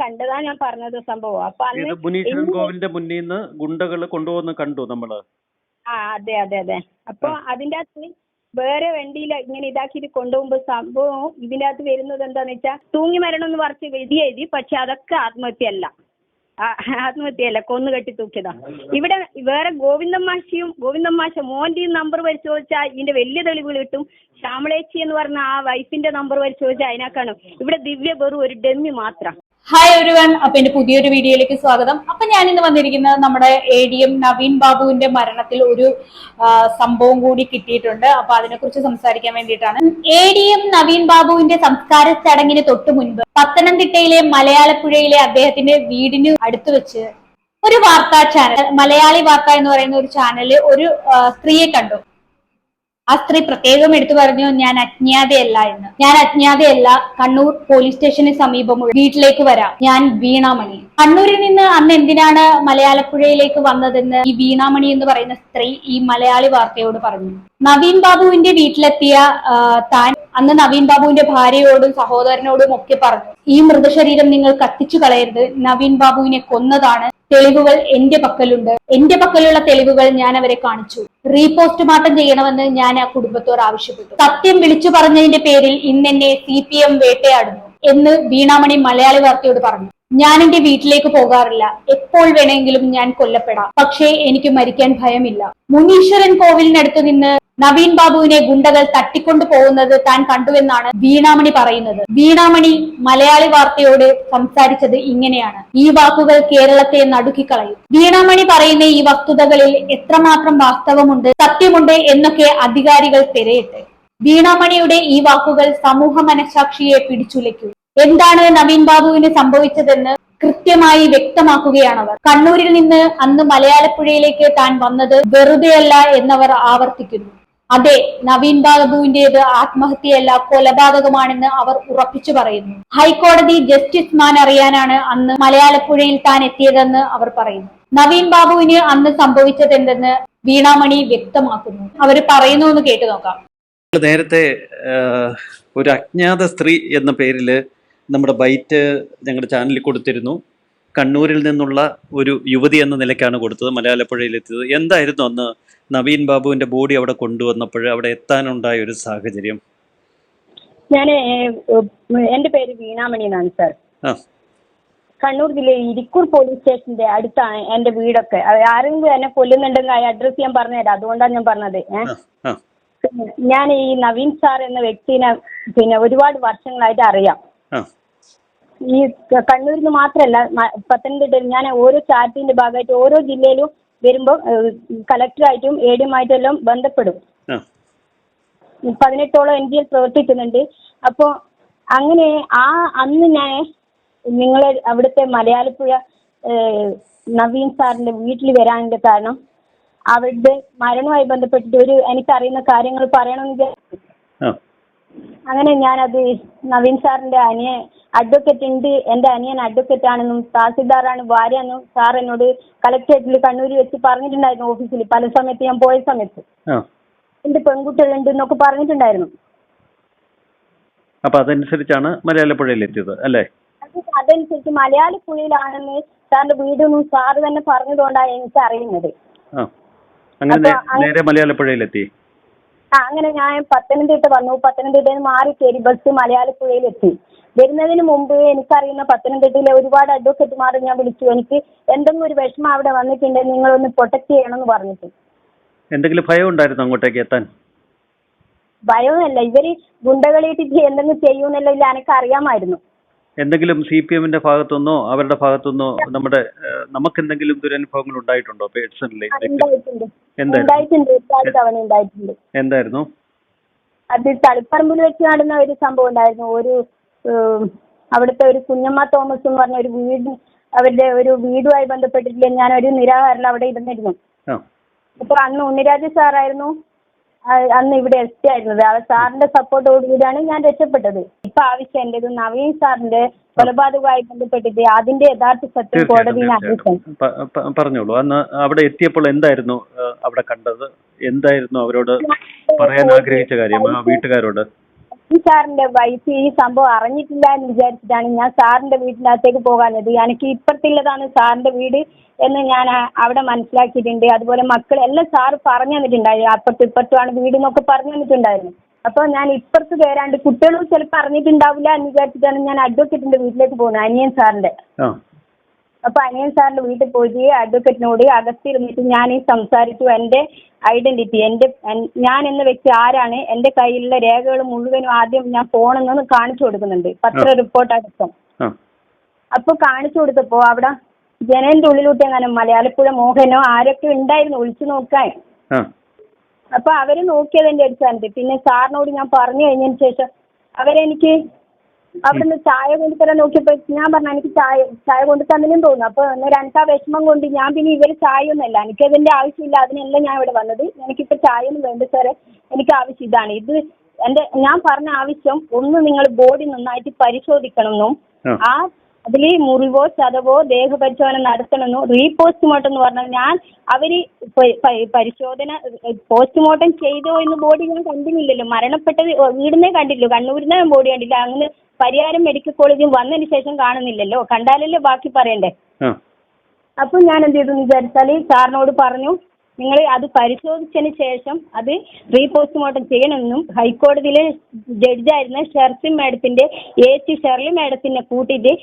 കണ്ടതാ ഞാൻ പറഞ്ഞത് സംഭവം. അപ്പൊ അന്ന് മുനീശ്വരൻ കോവിലിന്റെ മുന്നിൽ നിന്ന് ഗുണ്ടകൾ കൊണ്ടുപോകുന്ന കണ്ടു നമ്മൾ. ആ അതെ അതെ അതെ. അപ്പൊ അതിന്റെ അകത്ത് വേറെ വണ്ടിയിൽ ഇങ്ങനെ ഇതാക്കിയിട്ട് കൊണ്ടുപോകുമ്പോ സംഭവം ഇതിന്റെ അകത്ത് വരുന്നത് എന്താന്ന് വെച്ചാൽ തൂങ്ങി മരണം എന്ന് പറിച്ച് വിധി എഴുതി പക്ഷെ അതൊക്കെ ആത്മഹത്യയല്ല. ആത്മഹത്യയല്ല കൊന്നു കെട്ടി തൂക്കിയതാ. ഇവിടെ വേറെ ഗോവിന്ദൻ മാഷിയും ഗോവിന്ദൻ മാഷ മോന്റെയും നമ്പർ പരിശോധിച്ചാൽ ഇതിന്റെ വലിയ തെളിവുകൾ കിട്ടും. ശ്യാമളേച്ചി എന്ന് പറഞ്ഞ ആ വൈഫിന്റെ നമ്പർ പരിശോധിച്ചാൽ കാണും ഇവിടെ ദിവ്യ വെറും ഒരു ഡെമ്മി മാത്രം. ഹായ് ഒരുവൻ അപ്പൊ എന്റെ പുതിയൊരു വീഡിയോയിലേക്ക് സ്വാഗതം. അപ്പൊ ഞാൻ ഇന്ന് വന്നിരിക്കുന്നത് നമ്മുടെ എ ഡി എം നവീൻ ബാബുവിന്റെ മരണത്തിൽ ഒരു സംഭവം കൂടി കിട്ടിയിട്ടുണ്ട്. അപ്പൊ അതിനെക്കുറിച്ച് സംസാരിക്കാൻ വേണ്ടിയിട്ടാണ്. എ ഡി എം നവീൻ ബാബുവിന്റെ സംസ്കാര ചടങ്ങിന് തൊട്ടു മുൻപ് പത്തനംതിട്ടയിലെ മലയാളപ്പുഴയിലെ അദ്ദേഹത്തിന്റെ വീടിന് അടുത്ത് വെച്ച് ഒരു വാർത്താ ചാനൽ മലയാളി വാർത്ത എന്ന് പറയുന്ന ഒരു ചാനലിൽ ഒരു സ്ത്രീയെ കണ്ടു. ആ സ്ത്രീ പ്രത്യേകം എടുത്തു പറഞ്ഞു ഞാൻ അജ്ഞാതയല്ല എന്ന്. ഞാൻ അജ്ഞാതയല്ല കണ്ണൂർ പോലീസ് സ്റ്റേഷന് സമീപമുള്ള വീട്ടിലേക്ക് വരാം. ഞാൻ വീണാമണി. കണ്ണൂരിൽ നിന്ന് അന്ന് എന്തിനാണ് മലയാളപ്പുഴയിലേക്ക് വന്നതെന്ന് ഈ വീണാമണി എന്ന് പറയുന്ന സ്ത്രീ ഈ മലയാളി വാർത്തയോട് പറഞ്ഞു. നവീൻ ബാബുവിന്റെ വീട്ടിലെത്തിയ താൻ അന്ന് നവീൻ ബാബുവിന്റെ ഭാര്യയോടും സഹോദരനോടും ഒക്കെ പറഞ്ഞു ഈ മൃതശരീരം നിങ്ങൾ കത്തിച്ചു കളയരുത്. നവീൻ ബാബുവിനെ കൊന്നതാണ് തെളിവുകൾ എന്റെ പക്കലുണ്ട്. എന്റെ പക്കലുള്ള തെളിവുകൾ ഞാൻ അവരെ കാണിച്ചു. റീപോസ്റ്റ് മാറ്റം ചെയ്യണമെന്ന് ഞാൻ ആ കുടുംബത്തോട് ആവശ്യപ്പെട്ടു. സത്യം വിളിച്ചു പറഞ്ഞതിന്റെ പേരിൽ ഇന്നെന്നെ സി പി എം വേട്ടയാടുന്നു എന്ന് വീണാമണി മലയാളി വാർത്തയോട് പറഞ്ഞു. ഞാൻ എന്റെ വീട്ടിലേക്ക് പോകാറില്ല. എപ്പോൾ വേണമെങ്കിലും ഞാൻ കൊല്ലപ്പെടാം. പക്ഷേ എനിക്ക് മരിക്കാൻ ഭയമില്ല. മുനീശ്വരൻ കോവിലിനടുത്ത് നിന്ന് നവീൻ ബാബുവിനെ ഗുണ്ടകൾ തട്ടിക്കൊണ്ടു പോകുന്നത് താൻ കണ്ടുവെന്നാണ് വീണാമണി പറയുന്നത്. വീണാമണി മലയാളി വാർത്തയോട് സംസാരിച്ചത് ഇങ്ങനെയാണ്. ഈ വാക്കുകൾ കേരളത്തെ നടുക്കിക്കളയും. വീണാമണി പറയുന്ന ഈ വസ്തുതകളിൽ എത്രമാത്രം വാസ്തവമുണ്ട് സത്യമുണ്ട് എന്നൊക്കെ അധികാരികൾ തിരയട്ടെ വീണാമണിയുടെ ഈ വാക്കുകൾ സമൂഹ മനസാക്ഷിയെ പിടിച്ചുലയ്ക്കും. എന്താണ് നവീൻ ബാബുവിന് സംഭവിച്ചതെന്ന് കൃത്യമായി വ്യക്തമാക്കുകയാണ് അവർ കണ്ണൂരിൽ നിന്ന് അന്ന് മലയാളപ്പുഴയിലേക്ക് താൻ വന്നത് വെറുതെയല്ല എന്നവർ ആവർത്തിക്കുന്നു. അതെ നവീൻ ബാബുവിന്റേത് ആത്മഹത്യയല്ല കൊലപാതകമാണെന്ന് അവർ ഉറപ്പിച്ചു പറയുന്നു. ഹൈക്കോടതി ജസ്റ്റിസ് മാൻ അറിയാനാണ് അന്ന് മലയാളപ്പുഴയിൽ താൻ എത്തിയതെന്ന് അവർ പറയുന്നു. നവീൻ ബാബുവിന് അന്ന് സംഭവിച്ചത് എന്തെന്ന് വീണാമണി വ്യക്തമാക്കുന്നു. അവർ പറയുന്നു എന്ന് കേട്ടു നോക്കാം നേരത്തെ ഒരു അജ്ഞാത സ്ത്രീ എന്ന പേരിൽ നമ്മുടെ ബൈറ്റ് ഞങ്ങളുടെ ചാനലിൽ കൊടുത്തിരുന്നു. കണ്ണൂരിൽ നിന്നുള്ള ഒരു യുവതി എന്ന നിലയ്ക്കാണ് കൊടുത്തത് മലയാളപ്പുഴയിലെത്തിയത് എന്തായിരുന്നു അന്ന് നവീൻ ബാബുവിന്റെ ബോഡി അവിടെ കൊണ്ടുവന്നപ്പോൾ അവിടെ എത്താനുണ്ടായ ഒരു സാഹചര്യം? ഞാൻ എന്റെ പേര് വീണാമണി എന്നാണ് സർ. കണ്ണൂർ ജില്ലയിൽ ഇരിക്കൂർ പോലീസ് സ്റ്റേഷന്റെ അടുത്താണ് എന്റെ വീടൊക്കെ. ആരും ആരെങ്കിലും എന്നെ കൊല്ലുന്നുണ്ടെങ്കിൽ ആ അഡ്രസ് ഞാൻ പറഞ്ഞുതരാം അതുകൊണ്ടാണ് ഞാൻ പറഞ്ഞത്. ഞാൻ ഈ നവീൻ സാർ എന്ന വ്യക്തിനെ പിന്നെ ഒരുപാട് വർഷങ്ങളായിട്ട് അറിയാം. ഈ കണ്ണൂരിൽ നിന്ന് മാത്രമല്ല പത്തനംതിട്ടയിൽ ഞാൻ ഓരോ ചാറ്റിന്റെ ഭാഗമായിട്ട് ഓരോ ജില്ലയിലും വരുമ്പോൾ കളക്ടറായിട്ടും എ ഡിയുമായിട്ടും എല്ലാം ബന്ധപ്പെടും പതിനെട്ടോളം എൻ ജി എൽ പ്രവർത്തിക്കുന്നുണ്ട്. അപ്പോൾ അങ്ങനെ ആ അന്ന് ഞാൻ നിങ്ങളെ അവിടുത്തെ മലയാളപ്പുഴ നവീൻ സാറിന്റെ വീട്ടിൽ വരാനുള്ള കാരണം അവരുടെ മരണവുമായി ബന്ധപ്പെട്ടിട്ട് ഒരു എനിക്കറിയുന്ന കാര്യങ്ങൾ പറയണമെന്ന് വിചാരിച്ചു. അങ്ങനെ ഞാനത് നവീൻ സാറിന്റെ അനിയൻ അഡ്വക്കേറ്റ് ഉണ്ട്. എന്റെ അനിയൻ അഡ്വക്കേറ്റ് ആണെന്നും തഹസിൽദാറാണ് ഭാര്യ എന്നും സാർ എന്നോട് കളക്ടറേറ്റിൽ കണ്ണൂരിൽ വെച്ച് പറഞ്ഞിട്ടുണ്ടായിരുന്നു ഓഫീസിൽ. പല സമയത്ത് ഞാൻ പോയ സമയത്ത്. എന്റെ പെൺകുട്ടികളുണ്ട് എന്നൊക്കെ പറഞ്ഞിട്ടുണ്ടായിരുന്നു. അപ്പൊ അതനുസരിച്ചാണ് മലയാളപ്പുഴയിലെത്തിയത് അല്ലേ? അത് അതനുസരിച്ച് മലയാളി പുഴയിലാണെന്ന് സാറിന്റെ വീടൊന്നും സാറ് തന്നെ പറഞ്ഞതുകൊണ്ടാണ് എനിക്ക് അറിയുന്നത് അങ്ങനെ നേരെ മലയാളപ്പുഴയിലെത്തി ആ അങ്ങനെ ഞാൻ പത്തനംതിട്ട വന്നു. പത്തനംതിട്ടയിൽ നിന്ന് മാറി കയറി ബസ് മലയാളപ്പുഴയിലെത്തി. വരുന്നതിന് മുമ്പ് എനിക്കറിയുന്ന പത്തനംതിട്ടയിലെ ഒരുപാട് അഡ്വക്കേറ്റുമാരെ ഞാൻ വിളിച്ചു. എനിക്ക് എന്തെങ്കിലും ഒരു വിഷമം അവിടെ വന്നിട്ടുണ്ടെങ്കിൽ നിങ്ങളൊന്ന് പ്രൊട്ടക്ട് ചെയ്യണമെന്ന് പറഞ്ഞിട്ട്. എന്തെങ്കിലും ഭയം ഉണ്ടായിരുന്നു അങ്ങോട്ടേക്ക് എത്താൻ? ഭയമൊന്നുമല്ല. ഇവർ ഗുണ്ടകളിയിട്ട് എന്തെങ്കിലും ചെയ്യുമെന്നല്ല ഇല്ല എനിക്ക് അറിയാമായിരുന്നു എന്തെങ്കിലും സി പി എമ്മിന്റെ ഭാഗത്തുനിന്നോ അവരുടെ ഭാഗത്തുനിന്നോ നമ്മുടെ നമുക്ക് എന്തെങ്കിലും ദുരനുഭവങ്ങൾ ഉണ്ടായിട്ടുണ്ടോ പേഴ്സണലി? എന്തായിരുന്നു? എന്തായിരുന്നു? അത് തളിപ്പറമ്പിൽ വെച്ച് നടന്ന ഒരു സംഭവം ഉണ്ടായിരുന്നു. ഒരു അവിടുത്തെ ഒരു കുഞ്ഞമ്മ തോമസ് എന്ന് പറഞ്ഞ ഒരു വീട് അവരുടെ ഒരു വീടുമായി ബന്ധപ്പെട്ടിട്ടില്ല. ഞാൻ ഒരു നിരാഹാരം അവിടെ ഇരുന്നിരുന്നു. അപ്പൊ അന്ന് ഉണ്ണിരാജ സാറായിരുന്നു അന്ന് ഇവിടെ എസ് ടി ആയിരുന്നത് ആ സാറിന്റെ സപ്പോർട്ടോടുകൂടിയാണ് ഞാൻ രക്ഷപ്പെട്ടത്. ഇപ്പൊ ആവശ്യം എന്റേത് നവീൻ സാറിന്റെ കൊലപാതകവുമായി ബന്ധപ്പെട്ടിട്ട് അതിന്റെ യഥാർത്ഥ സത്യം കോടതിയിൽ പറഞ്ഞോളൂ. അന്ന് അവിടെ എത്തിയപ്പോൾ എന്തായിരുന്നു അവിടെ കണ്ടത്? എന്തായിരുന്നു അവരോട് പറയാൻ ആഗ്രഹിച്ച കാര്യം ആ വീട്ടുകാരോട്? ഈ സാറിന്റെ വൈഫ് ഈ സംഭവം അറിഞ്ഞിട്ടില്ല എന്ന് വിചാരിച്ചിട്ടാണ് ഞാൻ സാറിന്റെ വീട്ടിനകത്തേക്ക് പോകാനത് എനിക്ക് ഇപ്പുറത്തുള്ളതാണ് സാറിന്റെ വീട് എന്ന് ഞാൻ അവിടെ മനസ്സിലാക്കിയിട്ടുണ്ട്. അതുപോലെ മക്കൾ എല്ലാം സാറ് പറഞ്ഞു തന്നിട്ടുണ്ടായിരുന്നു. അപ്പുറത്തും ഇപ്പുറത്തുമാണ് വീട് എന്നൊക്കെ പറഞ്ഞു തന്നിട്ടുണ്ടായിരുന്നു. അപ്പോൾ ഞാൻ ഇപ്പുറത്ത് കയറാണ്ട് കുട്ടികളും ചിലപ്പോൾ അറിഞ്ഞിട്ടുണ്ടാവില്ല എന്ന് വിചാരിച്ചിട്ടാണ് ഞാൻ അഡ്വക്കേറ്റിന്റെ വീട്ടിലേക്ക് പോകുന്നത് അനിയൻ സാറിന്റെ. അപ്പൊ അനിയൻ സാറിന്റെ വീട്ടിൽ പോയി അഡ്വക്കേറ്റിനോട് അകത്തിരുന്നിട്ട് ഞാൻ ഈ സംസാരിച്ചു. എന്റെ ഐഡന്റിറ്റി എന്റെ ഞാൻ എന്ന വ്യക്തി ആരാണ് എന്റെ കയ്യിലുള്ള രേഖകൾ മുഴുവനും ആദ്യം ഞാൻ ഫോണെന്ന് കാണിച്ചു കൊടുക്കുന്നുണ്ട്. പത്ര റിപ്പോർട്ട് അടക്കം. അപ്പൊ കാണിച്ചു കൊടുത്തപ്പോ അവിടെ ജനലിന്റെ ഉള്ളിലോട്ട് എങ്ങനെ മലയാളപ്പുഴ മോഹനോ ആരൊക്കെ ഉണ്ടായിരുന്നു ഒളിച്ചു നോക്കാൻ. ആ അപ്പൊ അവർ നോക്കിയത് എന്റെ അടുത്തുണ്ട് പിന്നെ സാറിനോട് ഞാൻ പറഞ്ഞു കഴിഞ്ഞതിന് ശേഷം അവരെനിക്ക് അവിടുന്ന് ചായ കൊണ്ട് തരാൻ നോക്കിയപ്പോ ഞാൻ പറഞ്ഞു എനിക്ക് ചായ ചായ കൊണ്ട് തന്നില്ലെന്ന് തോന്നുന്നു. അപ്പൊ അന്നേരം രണ്ടാ വിഷമം കൊണ്ട് ഞാൻ പിന്നെ ഇവർ ചായ ഒന്നല്ല എനിക്ക് അതിന്റെ ആവശ്യമില്ല. അതിനല്ല ഞാൻ ഇവിടെ വന്നത്. എനിക്കിപ്പോ ചായ ഒന്നും വേണ്ട സാറേ. എനിക്ക് ആവശ്യം ഇതാണ്. ഇത് എന്റെ ഞാൻ പറഞ്ഞ ആവശ്യം ഒന്ന് നിങ്ങൾ ബോഡി നന്നായിട്ട് പരിശോധിക്കണമെന്നും എന്നും ആ അതിൽ മുറിവോ ചതവോ ദേഹപരിശോധന നടത്തണമെന്നും റീപോസ്റ്റ്മോർട്ടം എന്ന് പറഞ്ഞാൽ ഞാൻ അവർ പരിശോധന പോസ്റ്റ്മോർട്ടം ചെയ്തോ എന്ന് ബോഡി ഞാൻ കണ്ടില്ലല്ലോ. മരണപ്പെട്ടത് വീടിനെ കണ്ടില്ലോ കണ്ണൂരിനെ ബോഡി കണ്ടില്ല. അങ്ങനെ പരിഹാരം മെഡിക്കൽ കോളേജിൽ വന്നതിന് ശേഷം കാണുന്നില്ലല്ലോ. കണ്ടാലല്ലേ ബാക്കി പറയണ്ടേ? അപ്പൊ ഞാൻ എന്ത് ചെയ്തു വിചാരിച്ചാൽ സാറിനോട് പറഞ്ഞു നിങ്ങൾ അത് പരിശോധിച്ചതിന് ശേഷം അത് റീപോസ്റ്റ്മോർട്ടം ചെയ്യണമെന്നും ഹൈക്കോടതിയിലെ ജഡ്ജായിരുന്ന ഷെർസി മാഡത്തിന്റെ എ സി ഷെർലി മാഡത്തിനെ കൂട്ടിയിട്ട്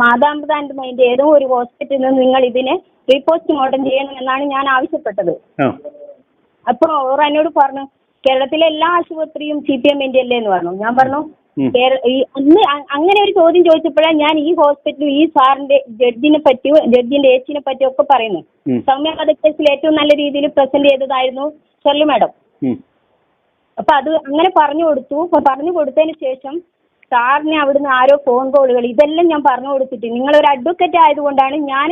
മാതാപിതാന്റെ ഏതോ ഒരു ഹോസ്പിറ്റലിൽ നിന്ന് നിങ്ങൾ ഇതിനെ റീപോസ്റ്റ്മോർട്ടം ചെയ്യണമെന്നാണ് ഞാൻ ആവശ്യപ്പെട്ടത്. അപ്പോൾ ഓർ എന്നോട് പറഞ്ഞു കേരളത്തിലെ എല്ലാ ആശുപത്രിയും സി പി എമ്മിന്റെ അല്ലേ എന്ന് പറഞ്ഞു. ഞാൻ പറഞ്ഞു ഈ അന്ന് അങ്ങനെ ഒരു ചോദ്യം ചോദിച്ചപ്പോഴാണ് ഞാൻ ഈ ഹോസ്പിറ്റലും ഈ സാറിന്റെ ജഡ്ജിനെ പറ്റിയോ ജഡ്ജിന്റെ ഏച്ചിനെ പറ്റിയോ ഒക്കെ പറയുന്നു സൗമ്യ വധക്കേസിൽ ഏറ്റവും നല്ല രീതിയിൽ പ്രസന്റ് ചെയ്തതായിരുന്നു ഷെർലി മാഡം. അപ്പൊ അത് അങ്ങനെ പറഞ്ഞു കൊടുത്തു. പറഞ്ഞു കൊടുത്തതിന് ശേഷം സാറിന് അവിടുന്ന് ആരോ ഫോൺ കോളുകൾ ഇതെല്ലാം ഞാൻ പറഞ്ഞു കൊടുത്തിട്ട് നിങ്ങൾ ഒരു അഡ്വക്കേറ്റ് ആയതുകൊണ്ടാണ് ഞാൻ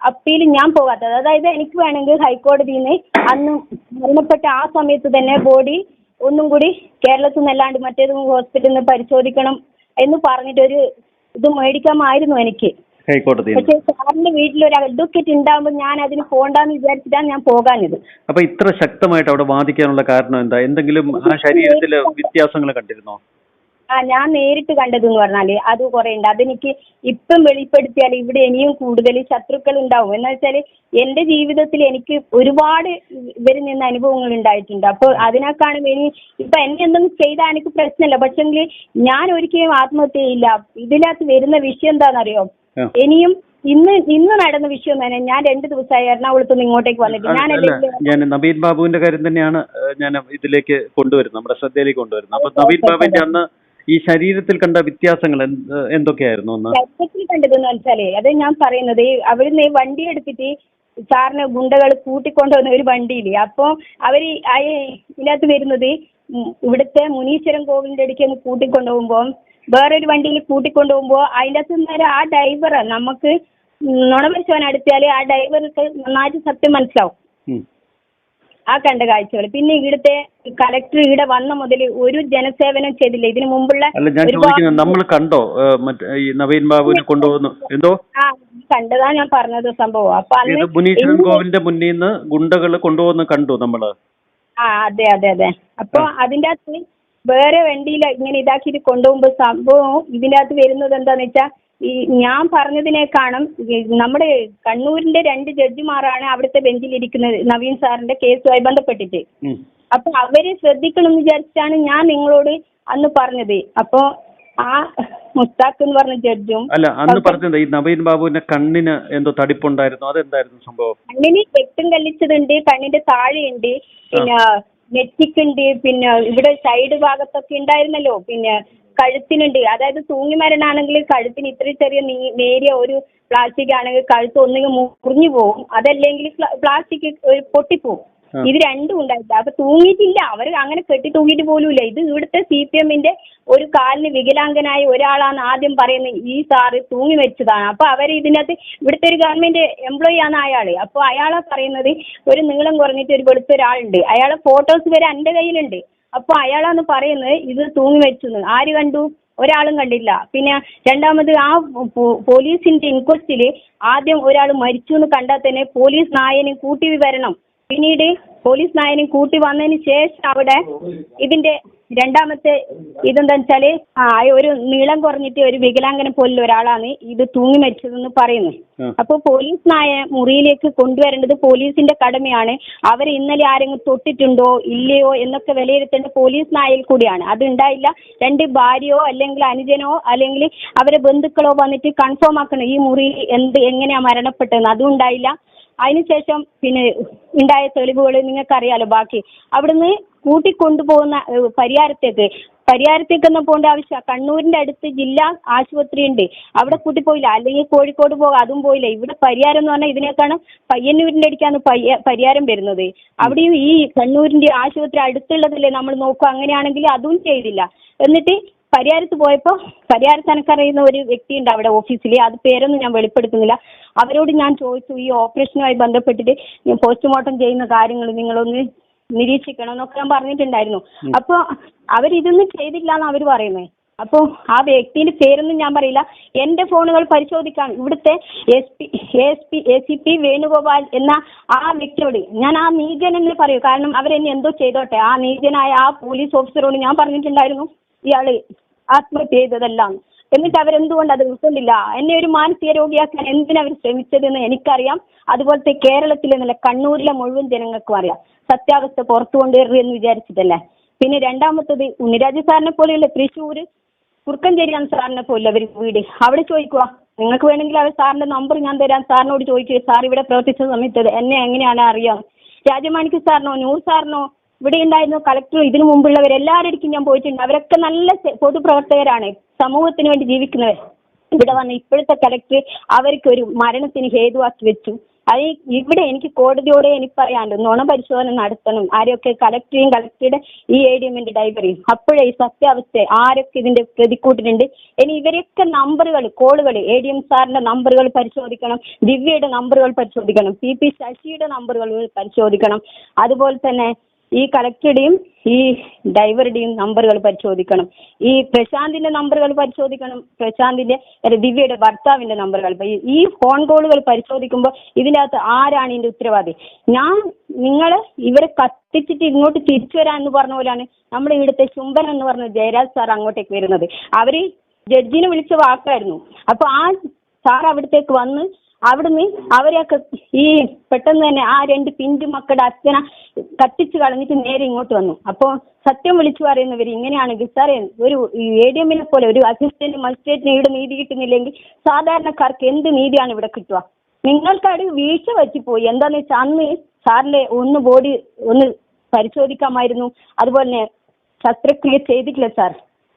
അപ്പീൽ ഞാൻ പോകാത്തത്. അതായത് എനിക്ക് വേണമെങ്കിൽ ഹൈക്കോടതിയിൽ നിന്ന് അന്ന് മരണപ്പെട്ട ആ സമയത്ത് തന്നെ ബോഡി ഒന്നും കൂടി കേരളത്തിൽ നിന്നല്ലാണ്ട് മറ്റേതെങ്കിലും ഹോസ്പിറ്റലിൽ നിന്ന് പരിശോധിക്കണം എന്ന് പറഞ്ഞിട്ടൊരു ഇത് മേടിക്കാമായിരുന്നു എനിക്ക്. പക്ഷേ സാറിന്റെ വീട്ടിൽ ഒരു അഡ്വക്കേറ്റ് ഉണ്ടാകുമ്പോൾ ഞാൻ അതിന് പോകണ്ടെന്ന് വിചാരിച്ചിട്ടാണ് ഞാൻ പോകാനിത് അപ്പൊ ഇത്ര ശക്തമായിട്ട് അവിടെ വാദിക്കാനുള്ള കാരണം എന്താ? എന്തെങ്കിലും ആ ശരീരത്തിൽ വ്യത്യാസങ്ങൾ കണ്ടിരുന്നോ? ആ ഞാൻ നേരിട്ട് കണ്ടതെന്ന് പറഞ്ഞാൽ അത് കുറെ ഉണ്ട് അതെനിക്ക് ഇപ്പം വെളിപ്പെടുത്തിയാൽ ഇവിടെ ഇനിയും കൂടുതൽ ശത്രുക്കൾ ഉണ്ടാവും എന്ന് വെച്ചാൽ എന്റെ ജീവിതത്തിൽ എനിക്ക് ഒരുപാട് ഇവരിൽ നിന്ന് അനുഭവങ്ങൾ ഉണ്ടായിട്ടുണ്ട്. അപ്പോൾ അതിനേക്കാണ് ഇനി ഇപ്പൊ എന്നെ എന്തെങ്കിലും ചെയ്താൽ എനിക്ക് പ്രശ്നമില്ല. പക്ഷെങ്കിൽ ഞാൻ ഒരിക്കലും ആത്മഹത്യ ചെയ്യില്ല. ഇതിനകത്ത് വരുന്ന വിഷയം എന്താണെന്നറിയോ? ഇനിയും ഇന്ന് ഇന്ന് നടന്ന വിഷയം തന്നെ ഞാൻ രണ്ട് ദിവസമായി എറണാകുളത്ത് നിന്ന് ഇങ്ങോട്ടേക്ക് വന്നിട്ട് ഞാൻ ഞാൻ നവീൻ ബാബുവിന്റെ കാര്യം തന്നെയാണ് ഞാൻ ഇതിലേക്ക് കൊണ്ടുവരുന്നത്. നമ്മുടെ ശ്രദ്ധയിലേക്ക് കൊണ്ടുവരുന്നത്. അപ്പൊ നവീൻ ബാബുവിന്റെ അന്ന് ഈ ശരീരത്തിൽ കണ്ട വ്യത്യാസങ്ങൾ എന്ത് എന്തൊക്കെയായിരുന്നു ഒന്ന് ചരിത്രത്തിൽ കണ്ടതെന്ന് വെച്ചാലേ അത് ഞാൻ പറയുന്നത് അവിടുന്ന് വണ്ടി എടുത്തിട്ട് സാറിന് ഗുണ്ടകൾ കൂട്ടിക്കൊണ്ടുവന്ന ഒരു വണ്ടിയില്ലേ അപ്പൊ അവർ ഇതിനകത്ത് വരുന്നത് ഇവിടുത്തെ മുനീശ്വരൻ കോവിലിന്റെ അടുക്കൽ ഒന്ന് കൂട്ടിക്കൊണ്ടുപോകുമ്പോൾ വേറൊരു വണ്ടിയിൽ കൂട്ടിക്കൊണ്ടുപോകുമ്പോൾ അതിന്റെ അകത്ത് നേരെ ആ ഡ്രൈവർ നമുക്ക് നുണമരിച്ചവൻ അടുത്താൽ ആ ഡ്രൈവർക്ക് നന്നായിട്ട് സത്യം മനസ്സിലാവും. ആ കണ്ട കാഴ്ചകൾ. പിന്നെ ഇവിടുത്തെ കലക്ടർ ഇവിടെ വന്ന മുതൽ ഒരു ജനസേവനം ചെയ്തില്ല. ഇതിനു മുമ്പുള്ള അല്ല ഞാൻ ചോദിക്കുന്നത് നമ്മൾ കണ്ടോ? മറ്റേ ഈ നവീൻ ബാബുവിനെ കൊണ്ടുപോകുന്നു എന്തോ? ആ കണ്ടതാ ഞാൻ പറഞ്ഞത് സംഭവം. അപ്പൊ ഇത് അന്ന് മുനീശ്വരൻ കോവിലിന്റെ മുന്നിൽ നിന്ന് ഗുണ്ടകൾ കൊണ്ടുപോകുന്ന കണ്ടു നമ്മൾ. ആ അതെ അതെ അതെ. അപ്പൊ അതിന്റെ അകത്ത് വേറെ വണ്ടിയിൽ ഇങ്ങനെ ഇതാക്കിയിട്ട് കൊണ്ടുപോകുമ്പോ സംഭവം ഇതിന്റെ അകത്ത് വരുന്നത് എന്താന്ന് വെച്ചാൽ ഈ ഞാൻ പറഞ്ഞതിനേക്കാളും നമ്മുടെ കണ്ണൂരിന്റെ രണ്ട് ജഡ്ജിമാരാണ് അവിടുത്തെ ബെഞ്ചിലിരിക്കുന്നത് നവീൻ സാറിന്റെ കേസുമായി ബന്ധപ്പെട്ടിട്ട്. അപ്പൊ അവർ ശ്രദ്ധിക്കണം എന്ന് വിചാരിച്ചാണ് ഞാൻ നിങ്ങളോട് അന്ന് പറഞ്ഞത്. അപ്പൊ ആ മുസ്താഖ് എന്ന് പറഞ്ഞ ജഡ്ജും അല്ല അന്ന് പറഞ്ഞത് ഈ നവീൻ ബാബുവിന്റെ കണ്ണിന് എന്തോ തടിപ്പുണ്ടായിരുന്നു. അതെന്തായിരുന്നു സംഭവം? കണ്ണിന് വെട്ടും കല്ലിച്ചതുണ്ട് കണ്ണിന്റെ താഴെയുണ്ട് പിന്നെ നെറ്റിക്കുണ്ട് പിന്നെ ഇവിടെ സൈഡ് ഭാഗത്തൊക്കെ ഉണ്ടായിരുന്നല്ലോ പിന്നെ കഴുത്തിനുണ്ട്. അതായത് തൂങ്ങി മരണാണെങ്കിൽ കഴുത്തിന് ഇത്ര ചെറിയ നീ- നേരിയ ഒരു പ്ലാസ്റ്റിക് ആണെങ്കിൽ കഴുത്ത് ഒന്നുകിൽ മുറിഞ്ഞു പോകും. അതല്ലെങ്കിൽ പ്ലാസ്റ്റിക് പൊട്ടിപ്പോവും. ആ. ഇത് രണ്ടും ഉണ്ടായിട്ട് അപ്പൊ തൂങ്ങിയിട്ടില്ല. അവർ അങ്ങനെ കെട്ടി തൂങ്ങിയിട്ട് പോലുമില്ല. ഇത് ഇവിടുത്തെ സി പി എമ്മിന്റെ ഒരു കാലിന് വികലാംഗനായ ഒരാളാണ് ആദ്യം പറയുന്നത് ഈ സാറ് തൂങ്ങി വെച്ചതാണ് അപ്പൊ അവർ ഇതിനകത്ത് ഇവിടുത്തെ ഒരു ഗവൺമെന്റ് എംപ്ലോയി ആണ് അയാൾ അപ്പൊ അയാളെ പറയുന്നത് ഒരു നീളം കുറഞ്ഞിട്ട് ഒരു വെളുത്ത ഒരാളുണ്ട്. അയാളെ ഫോട്ടോസ് വരെ എന്റെ കയ്യിലുണ്ട്. അപ്പൊ അയാളാണ് പറയുന്നത് ഇത് തൂങ്ങി വെച്ചെന്ന്. ആര് കണ്ടു? ഒരാളും കണ്ടില്ല. പിന്നെ രണ്ടാമത് ആ പോലീസിന്റെ ഇൻക്വസ്റ്റിൽ ആദ്യം ഒരാൾ മരിച്ചു എന്ന് കണ്ടാൽ തന്നെ പോലീസ് നായന് കൂട്ടി വരണം പിന്നീട് പോലീസ് നായനും കൂട്ടി വന്നതിന് ശേഷം അവിടെ ഇതിന്റെ രണ്ടാമത്തെ ഇതെന്താ വെച്ചാൽ ആ ഒരു നീളം കുറഞ്ഞിട്ട് ഒരു വികലാംഗനെ പോലുള്ള ഒരാളാണ് ഇത് തൂങ്ങി മരിച്ചതെന്ന് പറയുന്നു. അപ്പൊ അപ്പോൾ പോലീസ് നായ മുറിയിലേക്ക് കൊണ്ടുവരേണ്ടത് പോലീസിന്റെ കടമയാണ്. അവർ ഇന്നലെ ആരെങ്കിലും തൊട്ടിട്ടുണ്ടോ ഇല്ലയോ എന്നൊക്കെ വിലയിരുത്തേണ്ട പോലീസ് നായയിൽ കൂടിയാണ്. അത് ഉണ്ടായില്ല. രണ്ട് ഭാര്യയോ അല്ലെങ്കിൽ അനുജനോ അല്ലെങ്കിൽ അവരെ ബന്ധുക്കളോ വന്നിട്ട് കൺഫേം ആക്കണം ഈ മുറി എന്ത് എങ്ങനെയാ മരണപ്പെട്ടതെന്ന്. അതും ഉണ്ടായില്ല. അതിനുശേഷം പിന്നെ ഉണ്ടായ തെളിവുകൾ നിങ്ങൾക്കറിയാലോ ബാക്കി. അവിടുന്ന് കൂട്ടിക്കൊണ്ടുപോകുന്ന പരിയാരത്തേക്ക്. പരിയാരത്തേക്ക് ഒന്നും പോകേണ്ട ആവശ്യം കണ്ണൂരിന്റെ അടുത്ത് ജില്ലാ ആശുപത്രി ഉണ്ട്. അവിടെ കൂട്ടിപ്പോയില്ല. അല്ലെങ്കിൽ കോഴിക്കോട് പോകാം അതും പോയില്ല. ഇവിടെ പരിയാരം എന്ന് പറഞ്ഞാൽ ഇതിനേക്കാണ് പയ്യന്നൂരിന്റെ അടിക്കാണ് പരിയാരം വരുന്നത്. അവിടെയും ഈ കണ്ണൂരിന്റെ ആശുപത്രി അടുത്തുള്ളതല്ലേ നമ്മൾ നോക്കുക. അങ്ങനെയാണെങ്കിൽ അതും ചെയ്തില്ല. എന്നിട്ട് പരിയാരത്ത് പോയപ്പോൾ പരിയാരത്ത് എനിക്കറിയുന്ന ഒരു വ്യക്തിയുണ്ട് അവിടെ ഓഫീസിൽ അത് പേരൊന്നും ഞാൻ വെളിപ്പെടുത്തുന്നില്ല. അവരോട് ഞാൻ ചോദിച്ചു ഈ ഓപ്പറേഷനുമായി ബന്ധപ്പെട്ടിട്ട് പോസ്റ്റ്മോർട്ടം ചെയ്യുന്ന കാര്യങ്ങൾ നിങ്ങളൊന്ന് നിരീക്ഷിക്കണം എന്നൊക്കെ ഞാൻ പറഞ്ഞിട്ടുണ്ടായിരുന്നു. അപ്പോൾ അവരിതൊന്നും ചെയ്തില്ല എന്ന് അവർ പറയുന്നത് അപ്പോൾ ആ വ്യക്തിയുടെ പേരൊന്നും ഞാൻ പറയില്ല. എന്റെ ഫോണുകൾ പരിശോധിക്കാൻ ഇവിടുത്തെ S P S P A C P Venugopal എന്ന ആ വ്യക്തിയോട് ഞാൻ ആ നീചൻ എന്ന് പറയൂ. കാരണം അവരെന്നെ എന്തോ ചെയ്തോട്ടെ. ആ നീചനായ ആ പോലീസ് ഓഫീസറോട് ഞാൻ പറഞ്ഞിട്ടുണ്ടായിരുന്നു. ഇയാൾ ആത്മഹത്യ ചെയ്തതെല്ലാം എന്നിട്ട് അവരെന്തുകൊണ്ട് അത് ഉൾക്കൊണ്ടില്ല എന്നെ ഒരു മാനസിക രോഗിയാക്കാൻ എന്തിനവർ ശ്രമിച്ചതെന്ന് എനിക്കറിയാം. അതുപോലത്തെ കേരളത്തിലെ നല്ല കണ്ണൂരിലെ മുഴുവൻ ജനങ്ങൾക്കും അറിയാം. സത്യാവസ്ഥ പുറത്തു കൊണ്ടുവരൂ എന്ന് വിചാരിച്ചിട്ടല്ലേ. പിന്നെ രണ്ടാമത്തത് ഉണ്ണിരാജ സാറിനെ പോലെയുള്ള തൃശ്ശൂര് കുറുക്കഞ്ചേരിയാണ് സാറിനെ പോലെ അവർ വീട്. അവിടെ ചോദിക്കുക നിങ്ങൾക്ക് വേണമെങ്കിൽ അവർ സാറിന്റെ നമ്പർ ഞാൻ തരാം. സാറിനോട് ചോദിക്കുക സാർ ഇവിടെ പ്രവർത്തിച്ച സമയത്ത് എന്നെ എങ്ങനെയാണ് അറിയാം? രാജമാണിക്ക് സാറിനോ നൂർ സാറിനോ ഇവിടെ ഉണ്ടായിരുന്ന കളക്ടർ ഇതിനു മുമ്പുള്ളവർ എല്ലാവരുടെയും ഞാൻ പോയിട്ടുണ്ട്. അവരൊക്കെ നല്ല പൊതുപ്രവർത്തകരാണ്. സമൂഹത്തിന് വേണ്ടി ജീവിക്കുന്നവർ. ഇവിടെ വന്ന് ഇപ്പോഴത്തെ കളക്ടർ അവർക്ക് ഒരു മരണത്തിന് ഹേതുവാക്കി വെച്ചു. അത് ഇവിടെ എനിക്ക് കോടതിയോടെ എനിക്ക് പറയാനുണ്ട്. നുണ പരിശോധന നടത്തണം. ആരെയൊക്കെ കളക്ടറെയും കളക്ടറുടെ ഈ എ ഡി എമ്മിന്റെ ഡൈവറിയും അപ്പോഴേ ഈ സത്യാവസ്ഥ ആരൊക്കെ ഇതിന്റെ പ്രതിക്കൂട്ടിലുണ്ട് ഇനി ഇവരൊക്കെ നമ്പറുകൾ കോളുകൾ എ ഡി എം സാറിന്റെ നമ്പറുകൾ പരിശോധിക്കണം. ദിവ്യയുടെ നമ്പറുകൾ പരിശോധിക്കണം. പി പി ശശിയുടെ നമ്പറുകൾ പരിശോധിക്കണം. അതുപോലെ തന്നെ ഈ കളക്ടറുടെയും ഈ ഡ്രൈവറുടെയും നമ്പറുകൾ പരിശോധിക്കണം. ഈ പ്രശാന്തിന്റെ നമ്പറുകൾ പരിശോധിക്കണം. പ്രശാന്തിന്റെ ദിവ്യയുടെ ഭർത്താവിന്റെ നമ്പറുകൾ. ഈ ഫോൺ കോളുകൾ പരിശോധിക്കുമ്പോൾ ഇതിനകത്ത് ആരാണ് ഇതിന്റെ ഉത്തരവാദി? ഞാൻ നിങ്ങൾ ഇവരെ കത്തിച്ചിട്ട് ഇങ്ങോട്ട് തിരിച്ചു വരാൻ എന്ന് പറഞ്ഞ പോലെയാണ് നമ്മുടെ ഇവിടുത്തെ ചുംബൻ എന്ന് പറഞ്ഞ ജയരാജ് സാർ അങ്ങോട്ടേക്ക് വരുന്നത്. അവർ ജഡ്ജിനെ വിളിച്ച വാക്കായിരുന്നു. അപ്പൊ ആ സാർ അവിടത്തേക്ക് വന്ന് അവിടുന്ന് അവരെയൊക്കെ ഈ പെട്ടെന്ന് തന്നെ ആ രണ്ട് പിഞ്ചു മക്കളുടെ അച്ഛനെ കത്തിച്ചു കളഞ്ഞിട്ട് നേരെ ഇങ്ങോട്ട് വന്നു. അപ്പോൾ സത്യം വിളിച്ചു പറയുന്നവർ ഇങ്ങനെയാണെങ്കിൽ സാറേ ഒരു എ ഡി എമ്മിനെ പോലെ ഒരു അസിസ്റ്റന്റ് മജിസ്ട്രേറ്റിന് ഇവിടെ നീതി കിട്ടുന്നില്ലെങ്കിൽ സാധാരണക്കാർക്ക് എന്ത് നീതിയാണ് ഇവിടെ കിട്ടുക? നിങ്ങൾക്കവിടെ വീഴ്ച പറ്റിപ്പോയി. എന്താന്ന് വെച്ചാൽ അന്ന് സാറിന്റെ ഒന്ന് ബോഡി ഒന്ന് പരിശോധിക്കാമായിരുന്നു. അതുപോലെ തന്നെ ശസ്ത്രക്രിയ ചെയ്തിട്ടില്ല സാർ.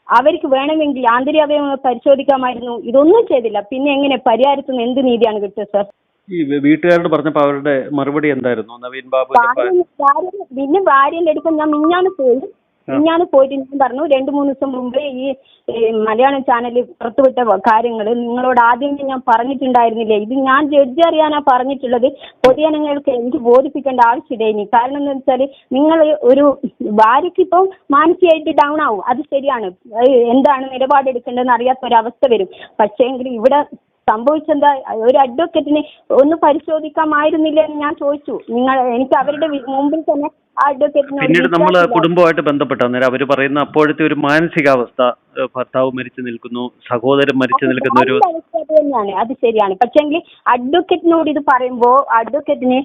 അവർക്ക് വേണമെങ്കിൽ ആന്തരിക അവയവങ്ങൾ പരിശോധിക്കാമായിരുന്നു. ഇതൊന്നും ചെയ്തില്ല. പിന്നെ എങ്ങനെ? പരിഹാരത്തിന് എന്ത് നീതിയാണ് കിട്ടുക സാർ? ഈ വീട്ടുകാരോട് പറഞ്ഞപ്പോ അവരുടെ മറുപടി എന്തായിരുന്നു? നവീൻ ഭാര്യ എടുക്കാൻ പിന്നെ ഭാര്യന്റെ അടുത്ത് ഞാൻ മിഞ്ഞാന്ന് പോയി മിഞ്ഞാന്ന് പോയിട്ട് ഞാൻ പറഞ്ഞു രണ്ട് മൂന്ന് ദിവസം മുമ്പ് ഈ മലയാളം ചാനലിൽ പുറത്തുവിട്ട കാര്യങ്ങൾ നിങ്ങളോട് ആദ്യമേ ഞാൻ പറഞ്ഞിട്ടുണ്ടായിരുന്നില്ലേ? ഇത് ഞാൻ ജഡ്ജി അറിയാനാ പറഞ്ഞിട്ടുള്ളത്. പൊതുജനങ്ങൾക്ക് എനിക്ക് ബോധിപ്പിക്കേണ്ട ആവശ്യമില്ല ഇനി. കാരണം എന്താ വെച്ചാൽ നിങ്ങൾ ഒരു ഭാര്യയ്ക്ക് ഇപ്പം മാനസികമായിട്ട് ഡൗൺ ആവും. അത് ശരിയാണ്. എന്താണ് എന്താണ് നിലപാടെടുക്കേണ്ടതെന്ന് അറിയാത്ത ഒരവസ്ഥ വരും. പക്ഷേങ്കിൽ ഇവിടെ സംഭവിച്ചെന്താ? ഒരു അഡ്വക്കേറ്റിനെ ഒന്ന് പരിശോധിക്കാമായിരുന്നില്ല എന്ന് ഞാൻ ചോദിച്ചു. നിങ്ങൾ എനിക്ക് അവരുടെ മുമ്പിൽ തന്നെ ആ അഡ്വക്കറ്റിനെ പിന്നീട് നമ്മൾ കുടുംബമായിട്ട് ബന്ധപ്പെട്ട അന്നേരം അവർ പറയുന്ന അപ്പോഴത്തെ ഒരു മാനസികാവസ്ഥ ഭർത്താവ് മരിച്ചു നിൽക്കുന്നു സഹോദരൻ മരിച്ചു നിൽക്കുന്ന ഒരു തന്നെയാണ്. അത് ശരിയാണ്. പക്ഷെങ്കിൽ അഡ്വക്കേറ്റിനോട് ഇത് പറയുമ്പോ അഡ്വക്കേറ്റിന്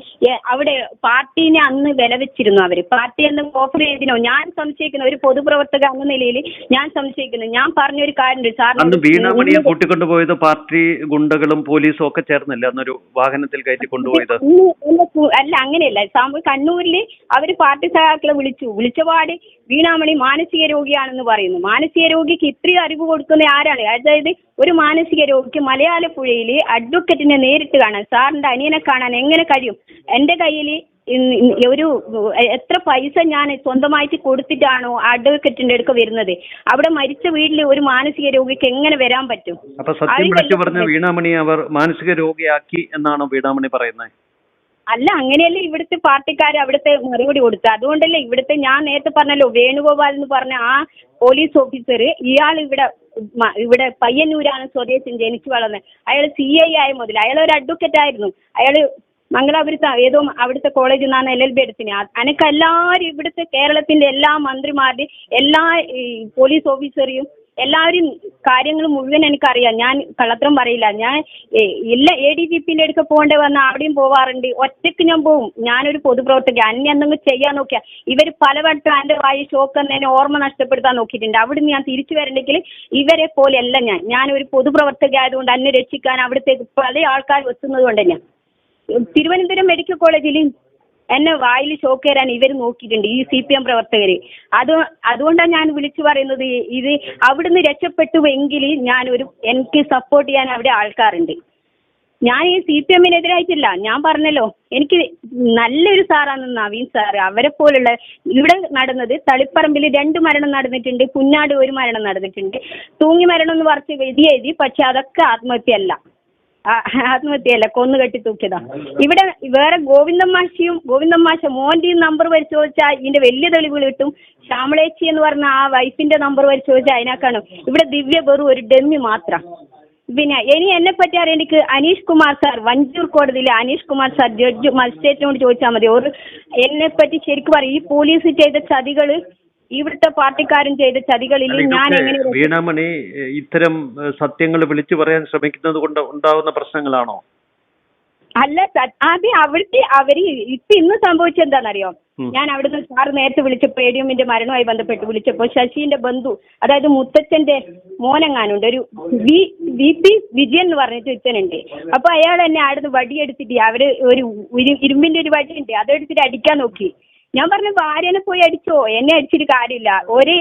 അവിടെ പാർട്ടിനെ അന്ന് വില വെച്ചിരുന്നു അവർ പാർട്ടി എന്ന് ഓഫർ ചെയ്തിനോ ഞാൻ സംശയിക്കുന്ന. ഒരു പൊതുപ്രവർത്തക എന്ന നിലയിൽ ഞാൻ സംശയിക്കുന്നു. ഞാൻ പറഞ്ഞൊരു കാര്യമുണ്ട്. സാറിന് വീണാമണിയെ കൂട്ടിക്കൊണ്ടുപോയത് പാർട്ടി ഗുണ്ടകളും പോലീസും ഒക്കെ ചേർന്നല്ലേ? അന്നൊരു വാഹനത്തിൽ കയറ്റി കൊണ്ടുപോയത്. അല്ല അങ്ങനെയല്ല. സംഭവം കണ്ണൂരിൽ അവർ പാർട്ടി സഹാക്കളെ വിളിച്ചു. വിളിച്ചപാട് വീണാമണി മാനസിക രോഗിയാണെന്ന് പറയുന്നു. മാനസിക രോഗിക്ക് ഇത്രയും അറിവ് കൊടുക്കുന്ന ആരാണ്? അതായത് ഒരു മാനസിക രോഗിക്ക് മലയാളപ്പുഴയിൽ അഡ്വക്കറ്റിനെ നേരിട്ട് കാണാൻ സാറിന്റെ അനിയനെ കാണാൻ എങ്ങനെ കഴിയും? എന്റെ കയ്യിൽ ഒരു എത്ര പൈസ ഞാൻ സ്വന്തമായിട്ട് കൊടുത്തിട്ടാണോ അഡ്വക്കേറ്റിന്റെ അടുക്ക വരുന്നത്? അവിടെ മരിച്ച വീട്ടിൽ ഒരു മാനസിക രോഗിക്ക് എങ്ങനെ വരാൻ പറ്റും? അപ്പൊ സത്യം ആരും വിളിച്ചു പറഞ്ഞ വീണാമണിയെ അവർ മാനസിക രോഗിയാക്കി എന്നാണോ വീണാമണി പറയുന്നത് അല്ല അങ്ങനെയല്ലേ ഇവിടുത്തെ പാർട്ടിക്കാർ അവിടുത്തെ മറുപടി കൊടുത്തത് അതുകൊണ്ടല്ലേ ഇവിടുത്തെ ഞാൻ നേരത്തെ പറഞ്ഞല്ലോ വേണുഗോപാൽ എന്ന് പറഞ്ഞ ആ പോലീസ് ഓഫീസർ ഇയാൾ ഇവിടെ ഇവിടെ പയ്യന്നൂരാണ് സ്വദേശം ജനിച്ചു വളർന്നത്. അയാൾ സി ഐ ആയ മുതൽ അയാൾ ഒരു അഡ്വക്കേറ്റ് ആയിരുന്നു. അയാൾ മംഗലാപുരത്ത് ഏതോ അവിടുത്തെ കോളേജിൽ നിന്നാണ് എൽ എൽ ബി എടുത്തിന്. അനക്ക് എല്ലാവരും ഇവിടുത്തെ കേരളത്തിന്റെ എല്ലാ മന്ത്രിമാരുടെയും എല്ലാ പോലീസ് ഓഫീസറെയും എല്ലാവരും കാര്യങ്ങൾ മുഴുവൻ എനിക്കറിയാം. ഞാൻ കള്ളത്തരം പറയില്ല. ഞാൻ ഇല്ല എ ഡി ജി പിന്റെ അടുക്ക പോകേണ്ടി വന്ന അവിടെയും പോവാറുണ്ട്. ഒറ്റയ്ക്ക് ഞാൻ പോവും. ഞാനൊരു പൊതുപ്രവർത്തക അന്യ എന്തെങ്കിലും ചെയ്യാൻ നോക്കിയാൽ ഇവർ പലവട്ടം എന്റെ വായി ഷോക്ക് എന്നതിനെ ഓർമ്മ നഷ്ടപ്പെടുത്താൻ നോക്കിയിട്ടുണ്ട്. അവിടുന്ന് ഞാൻ തിരിച്ചു വരണ്ടെങ്കിൽ ഇവരെ പോലെയല്ല ഞാൻ. ഞാനൊരു പൊതുപ്രവർത്തക ആയതുകൊണ്ട് അന്നെ രക്ഷിക്കാൻ അവിടുത്തെ പല ആൾക്കാർ എത്തുന്നത് കൊണ്ട് ഞാൻ. തിരുവനന്തപുരം മെഡിക്കൽ കോളേജിൽ എന്നെ വായിൽ ഷോക്ക് തരാൻ ഇവർ നോക്കിയിട്ടുണ്ട് ഈ സി പി എം പ്രവർത്തകർ അത് അതുകൊണ്ടാണ് ഞാൻ വിളിച്ചു പറയുന്നത് ഇത് അവിടുന്ന് രക്ഷപ്പെട്ടുവെങ്കിൽ ഞാൻ ഒരു എനിക്ക് സപ്പോർട്ട് ചെയ്യാൻ അവിടെ ആൾക്കാരുണ്ട്. ഞാൻ ഈ സി പി എമ്മിനെതിരായിട്ടില്ല ഞാൻ പറഞ്ഞല്ലോ എനിക്ക് നല്ലൊരു സാറാണ് നവീൻ സാറ്. അവരെ പോലുള്ള ഇവിടെ നടന്നത് തളിപ്പറമ്പിൽ രണ്ട് മരണം നടന്നിട്ടുണ്ട് കുഞ്ഞാട് ഒരു മരണം നടന്നിട്ടുണ്ട്. തൂങ്ങി മരണം എന്ന് പറഞ്ഞ് എഴുതി എഴുതി പക്ഷെ അതൊക്കെ ആത്മഹത്യയല്ല. ആത്മഹത്യയല്ല കൊന്നു കെട്ടി തൂക്കിയതാ. ഇവിടെ വേറെ ഗോവിന്ദൻ മാഷിയും ഗോവിന്ദൻ മാഷ മോന്റെയും നമ്പർ പരിശോധിച്ചാൽ ഇതിന്റെ വലിയ തെളിവുകൾ കിട്ടും. ശ്യാമളേച്ചി എന്ന് പറഞ്ഞ ആ വൈഫിന്റെ നമ്പർ പരിശോധിച്ചാൽ അതിനാക്കാണ് ഇവിടെ ദിവ്യ വെറും ഒരു ഡെമ്മി മാത്രം. പിന്നെ ഇനി എന്നെ പറ്റി അറിയാൻ അനീഷ് കുമാർ സാർ വഞ്ചൂർ കോടതിയിലെ അനീഷ് കുമാർ സാർ ജഡ്ജ് മജിസ്ട്രേറ്റിനോട് ചോദിച്ചാൽ മതി. ഒരു എന്നെ പറ്റി ശരിക്കും പറയും ഈ പോലീസ് ചെയ്ത ചതികൾ ഇവിടുത്തെ പാർട്ടിക്കാരും ചെയ്ത ചതികളിൽ ഞാൻ എങ്ങനെ വീണാമണി ഇത്തരം സത്യങ്ങൾ വിളിച്ചു പറയാൻ ശ്രമിക്കുന്നത് കൊണ്ട് ഉണ്ടാവുന്ന പ്രശ്നങ്ങളാണോ? അല്ല ആദ്യം അവിടുത്തെ അവർ ഇപ്പൊ ഇന്ന് സംഭവിച്ചത് എന്താണെന്നറിയോ? ഞാൻ അവിടുന്ന് സാർ നേരത്തെ വിളിച്ചപ്പോ എ ഡി മരണവുമായി ബന്ധപ്പെട്ട് വിളിച്ചപ്പോ ശശിന്റെ ബന്ധു അതായത് മുത്തച്ഛന്റെ മോനെങ്ങാനുണ്ട് ഒരു വി വി പി വിജയൻ എന്ന് പറഞ്ഞിട്ട് ഇത്തനുണ്ട് അപ്പൊ അയാൾ എന്നെ അവിടുന്ന് വടിയെടുത്തിട്ട് അവർ ഒരു ഇരു- ഇരുമ്പിന്റെ ഒരു വടിയുണ്ട് അതെടുത്തിട്ട് അടിക്കാൻ നോക്കി. ഞാൻ പറഞ്ഞു ഭാര്യനെ പോയി അടിച്ചോ? എന്നെ അടിച്ചിട്ട് കാര്യമില്ല. ഒരു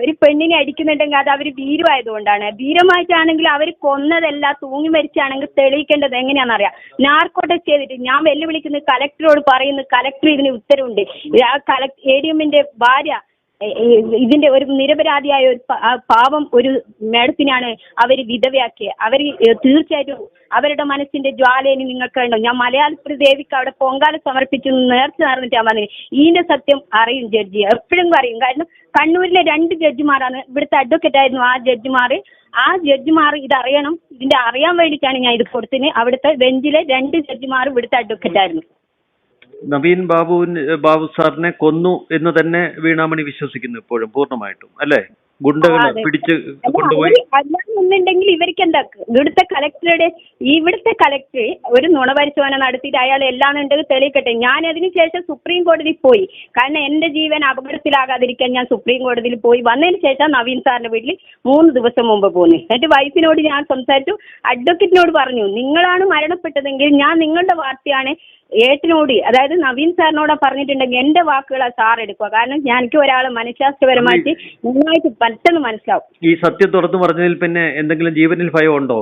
ഒരു പെണ്ണിനെ അടിക്കുന്നുണ്ടെങ്കിൽ അത് അവർ വീരമായതുകൊണ്ടാണ് വീരമായിട്ടാണെങ്കിൽ അവർ കൊന്നതല്ല തൂങ്ങി മരിച്ചാണെങ്കിൽ തെളിയിക്കേണ്ടത് എങ്ങനെയാണെന്നറിയാം നാർക്കോ ചെയ്തിട്ട് ഞാൻ വെല്ലുവിളിക്കുന്നത് കലക്ടറോട് പറയുന്നു കലക്ടർ ഇതിന് ഉത്തരവുണ്ട്. ആ കലക്ടർ എ ഡി എമ്മിന്റെ ഭാര്യ ഇതിന്റെ ഒരു നിരപരാധിയായ ഒരു പാവം ഒരു മേഡത്തിനാണ് അവർ വിധവയാക്കിയത് അവർ തീർച്ചയായിട്ടും അവരുടെ മനസ്സിന്റെ ജ്വാലയിന് നിങ്ങൾക്ക് ഉണ്ടോ ഞാൻ മലയാളത്തിൽ ദേവിക്ക് അവിടെ പൊങ്കാല സമർപ്പിച്ചു നേർച്ച നടന്നിട്ടാ പറഞ്ഞത് ഇതിന്റെ സത്യം അറിയും ജഡ്ജി. എപ്പോഴും പറയും. കാരണം കണ്ണൂരിലെ രണ്ട് ജഡ്ജിമാരാണ് ഇവിടുത്തെ അഡ്വക്കേറ്റ് ആയിരുന്നു ആ ജഡ്ജിമാർ ആ ജഡ്ജിമാർ ഇത് അറിയണം ഇതിന്റെ അറിയാൻ വേണ്ടിയിട്ടാണ് ഞാൻ ഇത് കൊടുത്തത്. അവിടുത്തെ ബെഞ്ചിലെ രണ്ട് ജഡ്ജിമാർ ഇവിടുത്തെ അഡ്വക്കേറ്റ് ആയിരുന്നു. നവീൻ ബാബുവിന് ബാബു സാറിനെ കൊന്നു എന്ന് തന്നെ വീണാമണി വിശ്വസിക്കുന്നു ഇപ്പോഴും പൂർണമായിട്ടും അല്ലേ? ഗുണ്ടകൾ. പിടിച്ച് കൊണ്ടുപോയി. അല്ലാന്നുണ്ടെങ്കിൽ ഇവർക്ക് എന്താ ഇവിടുത്തെ കലക്ടറുടെ ഇവിടുത്തെ കലക്ടർ ഒരു നുണ പരിശോധന നടത്തിയിട്ട് അയാൾ എല്ലാം എല്ലാന്നുണ്ടെങ്കിൽ തെളിയിക്കട്ടെ. ഞാൻ അതിനുശേഷം സുപ്രീം കോടതിയിൽ പോയി. കാരണം എന്റെ ജീവൻ അപകടത്തിലാകാതിരിക്കാൻ ഞാൻ സുപ്രീം കോടതിയിൽ പോയി. വന്നതിന് ശേഷം നവീൻ സാറിന്റെ വീട്ടിൽ മൂന്ന് ദിവസം മുമ്പ് പോന്നു. എന്നിട്ട് വൈഫിനോട് ഞാൻ സംസാരിച്ചു. അഡ്വക്കേറ്റിനോട് പറഞ്ഞു നിങ്ങളാണ് മരണപ്പെട്ടതെങ്കിൽ ഞാൻ നിങ്ങളുടെ വാർത്തയാണ് ഏട്ടിനോട് അതായത് നവീൻ സാറിനോട് പറഞ്ഞിട്ടുണ്ടെങ്കിൽ എന്റെ വാക്കുകളാ സാർ എടുക്കുക. കാരണം ഞാൻ എനിക്ക് ഒരാൾ മനഃശാസ്ത്രപരമായിട്ട് നന്നായിട്ട് പെട്ടെന്ന് മനസ്സിലാവും. ഈ സത്യം തുറന്നു പറഞ്ഞതിൽ പിന്നെ എന്തെങ്കിലും ജീവനിൽ ഭയം ഉണ്ടോ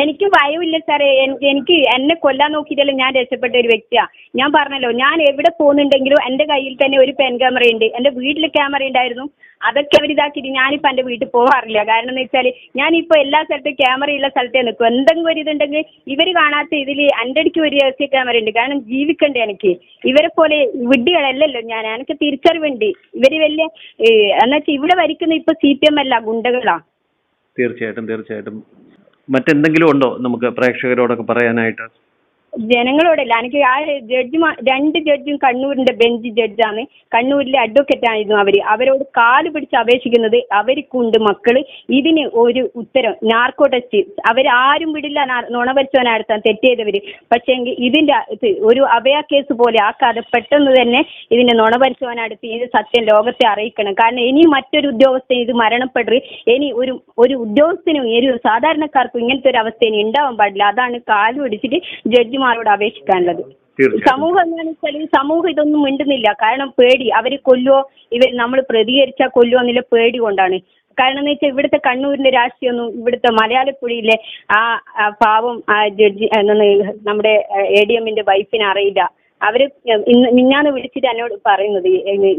എനിക്ക് ഭയമില്ല സാറേ. എനിക്ക് എന്നെ കൊല്ലാൻ നോക്കിയിട്ടല്ല ഞാൻ രക്ഷപ്പെട്ട ഒരു വ്യക്തിയാ. ഞാൻ പറഞ്ഞല്ലോ ഞാൻ എവിടെ പോകുന്നുണ്ടെങ്കിലും എന്റെ കയ്യിൽ തന്നെ ഒരു പെൻ ക്യാമറ ഉണ്ട്. എന്റെ വീട്ടിൽ ക്യാമറ ഉണ്ടായിരുന്നു. അതൊക്കെ അവർ ഇതാക്കിയിട്ട് ഞാനിപ്പോൾ എന്റെ വീട്ടിൽ പോകാറില്ല കാരണം എന്ന് വെച്ചാൽ ഞാനിപ്പോൾ എല്ലാ സ്ഥലത്തും ക്യാമറ ഉള്ള സ്ഥലത്തേ നിൽക്കും. എന്തെങ്കിലും ഒരു ഇതുണ്ടെങ്കിൽ ഇവർ കാണാത്ത ഇതിൽ എന്റെ അടുക്ക് ഒരു രഹസ്യ ക്യാമറ ഉണ്ട്. കാരണം ജീവിക്കണ്ടേ എനിക്ക്. ഇവരെ പോലെ വിഡ്ഢികളല്ലല്ലോ ഞാൻ. എനിക്ക് തിരിച്ചറിവുണ്ട്. ഇവർ വലിയ എന്നുവെച്ചാൽ ഇവിടെ വരിക്കുന്ന ഇപ്പോൾ സി പി എം അല്ല ഗുണ്ടകളാ. തീർച്ചയായിട്ടും തീർച്ചയായിട്ടും. മറ്റെന്തെങ്കിലും ഉണ്ടോ നമുക്ക് പ്രേക്ഷകരോടൊക്കെ പറയാനായിട്ട്? ജനങ്ങളോടല്ല എനിക്ക് ആ ജഡ്ജിമാ രണ്ട് ജഡ്ജും കണ്ണൂരിന്റെ ബെഞ്ച് ജഡ്ജാണ്. കണ്ണൂരിലെ അഡ്വക്കേറ്റ് ആയിരുന്നു അവർ. അവരോട് കാൽ പിടിച്ച് അപേക്ഷിക്കുന്നത് അവർക്കുണ്ട് മക്കൾ. ഇതിന് ഒരു ഉത്തരം നാർക്കോ ടെസ്റ്റ് അവരാരും വിടില്ല നുണ പരിശോധന തെറ്റ് ചെയ്തവര് പക്ഷേ ഇതിന്റെ ഇത് ഒരു അഭയ കേസ് പോലെ ആക്കാതെ പെട്ടെന്ന് തന്നെ ഇതിന്റെ നുണ പരിശോധന ഇത് സത്യം ലോകത്തെ അറിയിക്കണം. കാരണം ഇനി മറ്റൊരു ഉദ്യോഗസ്ഥൻ ഇത് മരണപ്പെടരുത് ഇനി ഒരു ഒരു ഉദ്യോഗസ്ഥനും ഒരു സാധാരണക്കാർക്കും ഇങ്ങനത്തെ ഒരു അവസ്ഥ ഇനി ഉണ്ടാവാൻ പാടില്ല. അതാണ് കാൽ പിടിച്ചിട്ട് ജഡ്ജിമാരോട് അപേക്ഷിക്കാനുള്ളത്. സമൂഹം എന്താണെന്ന് വെച്ചാൽ സമൂഹം ഇതൊന്നും മിണ്ടുന്നില്ല. കാരണം പേടി. അവർ കൊല്ലുവോ? ഇവർ നമ്മൾ പ്രതികരിച്ചാൽ കൊല്ലുവോ എന്നുള്ള പേടി കൊണ്ടാണ്. കാരണം എന്ന് വെച്ചാൽ ഇവിടുത്തെ കണ്ണൂരിന്റെ രാഷ്ട്രീയമൊന്നും ഇവിടുത്തെ മലയാളപ്പുഴയിലെ ആ പാവം ആ ജഡ്ജി നമ്മുടെ എ ഡി എമ്മിന്റെ വൈഫിനെ അറിയില്ല. അവർ ഇന്ന് മിഞ്ഞാന്ന് വിളിച്ചിട്ട് എന്നോട് പറയുന്നത്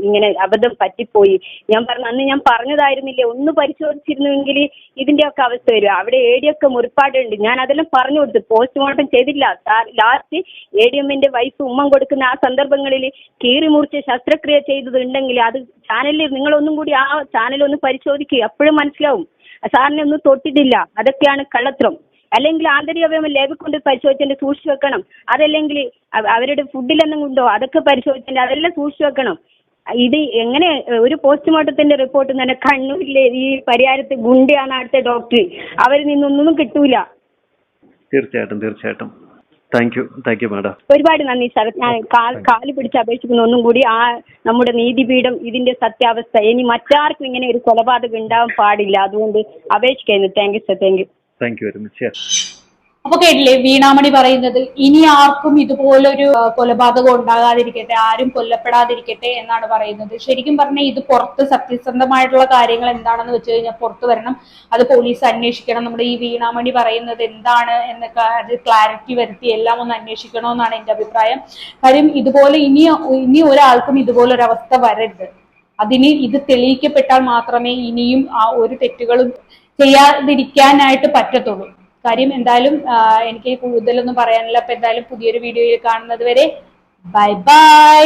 ഇങ്ങനെ അബദ്ധം പറ്റിപ്പോയി. ഞാൻ പറഞ്ഞു അന്ന് ഞാൻ പറഞ്ഞതായിരുന്നില്ലേ? ഒന്ന് പരിശോധിച്ചിരുന്നുവെങ്കിൽ ഇതിന്റെ ഒക്കെ അവസ്ഥ വരും. അവിടെ ഒക്കെ മുറിപ്പാടുണ്ട്. ഞാൻ അതെല്ലാം പറഞ്ഞു കൊടുത്തു. പോസ്റ്റ്മോർട്ടം ചെയ്തില്ല. ലാസ്റ്റ് എ ഡി എമ്മിന്റെ വൈഫ് ഉമ്മം കൊടുക്കുന്ന ആ സന്ദർഭങ്ങളിൽ കീറി മുറിച്ച് ശസ്ത്രക്രിയ ചെയ്തതുണ്ടെങ്കിൽ അത് ചാനലിൽ നിങ്ങളൊന്നും കൂടി ആ ചാനൽ ഒന്ന് പരിശോധിക്കുക അപ്പോഴും മനസ്സിലാവും. സാറിനെ ഒന്നും തൊട്ടിട്ടില്ല. അതൊക്കെയാണ് കള്ളത്രം അല്ലെങ്കിൽ ആന്തരിക അവയവം ലേബിൽ കൊണ്ട് പരിശോധിച്ചിട്ട് സൂക്ഷിച്ചു വെക്കണം. അതല്ലെങ്കിൽ അവരുടെ ഫുഡിലൊന്നും ഉണ്ടോ അതൊക്കെ പരിശോധിച്ചിട്ട് അതെല്ലാം സൂക്ഷിച്ചു വെക്കണം. ഇത് എങ്ങനെ ഒരു പോസ്റ്റ്മോർട്ടത്തിന്റെ റിപ്പോർട്ട് തന്നെ കണ്ണൂരിലെ ഈ പരിഹാരത്ത് ഗുണ്ടയാണ് അടുത്ത ഡോക്ടർ. അവരിൽ നിന്നൊന്നും കിട്ടൂല. തീർച്ചയായിട്ടും തീർച്ചയായിട്ടും. Thank you thank you madam ഒരുപാട് നന്ദി സാർ ഞാൻ കാൽ കാൽ പിടിച്ച് അപേക്ഷിക്കുന്നു. ഒന്നും കൂടി ആ നമ്മുടെ നീതിപീഠം ഇതിന്റെ സത്യാവസ്ഥ. ഇനി മറ്റാർക്കും ഇങ്ങനെ ഒരു കൊലപാതകം ഉണ്ടാവാൻ പാടില്ല. അതുകൊണ്ട് അപേക്ഷിക്കുന്നു thank you sir thank you thank you very much അപ്പൊ കേട്ടില്ലേ വീണാമണി പറയുന്നത് ഇനി ആർക്കും ഇതുപോലൊരു കൊലപാതകം ഉണ്ടാകാതിരിക്കട്ടെ ആരും കൊല്ലപ്പെടാതിരിക്കട്ടെ എന്നാണ് പറയുന്നത്. ശരിക്കും പറഞ്ഞാൽ ഇത് പുറത്ത് സത്യസന്ധമായിട്ടുള്ള കാര്യങ്ങൾ എന്താണെന്ന് വെച്ച് കഴിഞ്ഞാൽ പുറത്തു വരണം അത് പോലീസ് അന്വേഷിക്കണം. നമ്മുടെ ഈ വീണാമണി പറയുന്നത് എന്താണ് എന്നൊക്കെ അത് ക്ലാരിറ്റി വരുത്തി എല്ലാം ഒന്ന് അന്വേഷിക്കണമെന്നാണ് എന്റെ അഭിപ്രായം. കാര്യം ഇതുപോലെ ഇനി ഇനി ഒരാൾക്കും ഇതുപോലൊരവസ്ഥ വരരുത്. അതിന് ഇത് തെളിയിക്കപ്പെട്ടാൽ മാത്രമേ ഇനിയും ആ ഒരു തെറ്റുകളും ചെയ്യാതിരിക്കാനായിട്ട് പറ്റത്തുള്ളൂ. കാര്യം എന്തായാലും എനിക്ക് കൂടുതലൊന്നും പറയാനില്ല. അപ്പൊ എന്തായാലും പുതിയൊരു വീഡിയോയിൽ കാണുന്നത് വരെ ബൈ ബൈ.